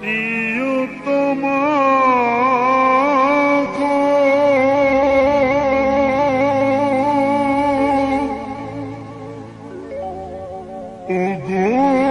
প্রিয়তম Oh,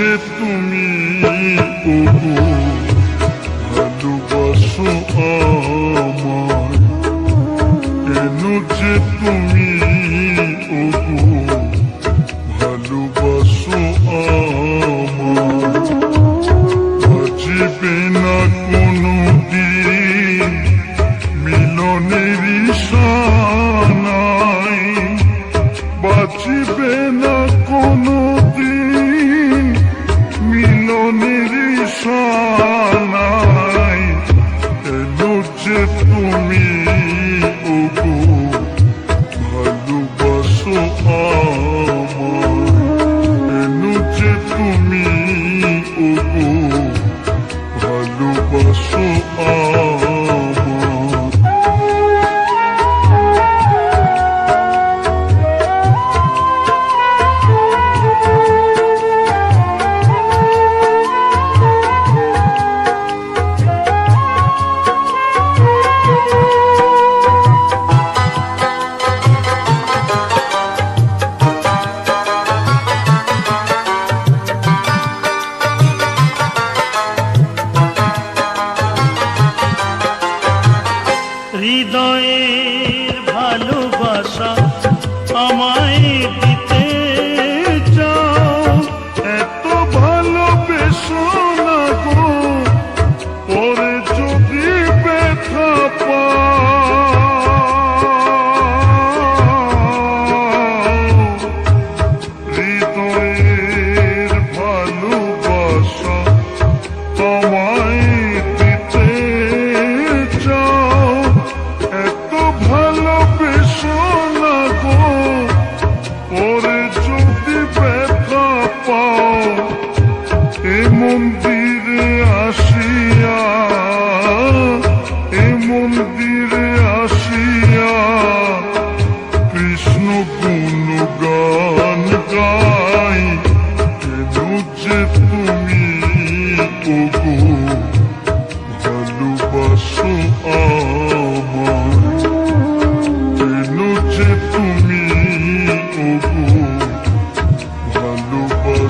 যে তুমি ওগো ভালোবাসো আমায়। কেন যে তুমি ওগো Jesus.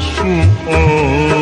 শুকো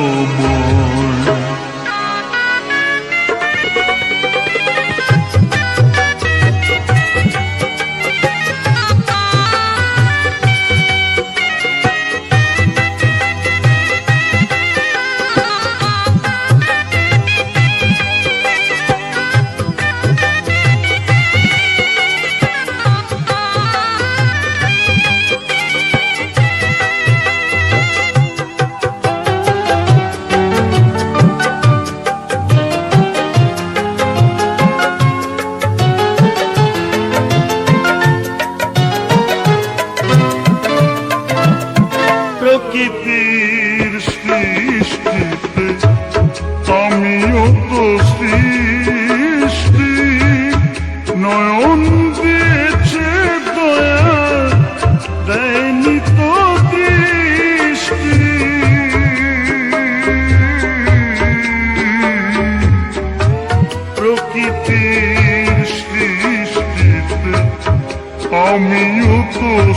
caminho todo.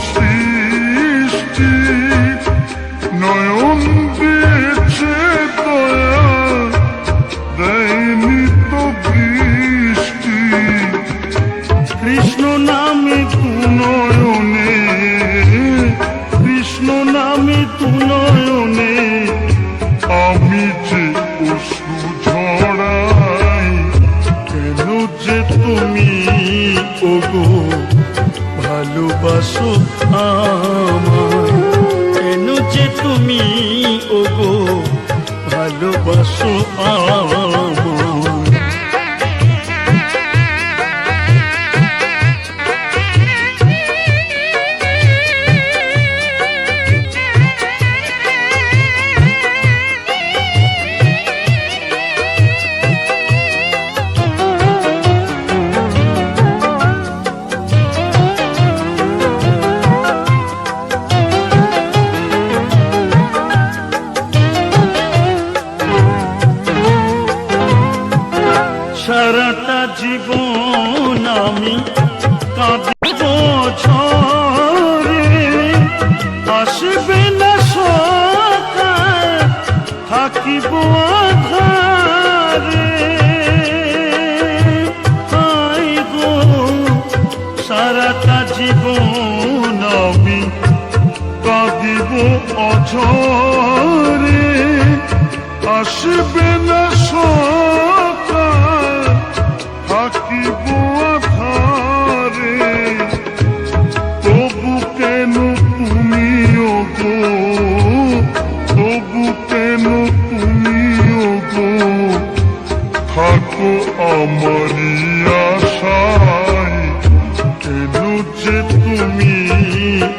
জীবন আমি কাঁদিব ঝরে আসবে না সকাল, থাকিব আধারে। হাই গো, সারাটা জীবন আমি কাঁদিব অঝরে। আসবে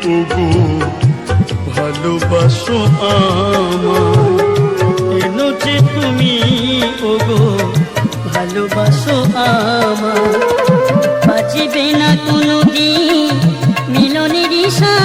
তবু ভালোবাসো আমার কেন যে তুমি, ওগো, ভালোবাসো আমার বাঁচবে না কোনো দিন মিলনের ইশা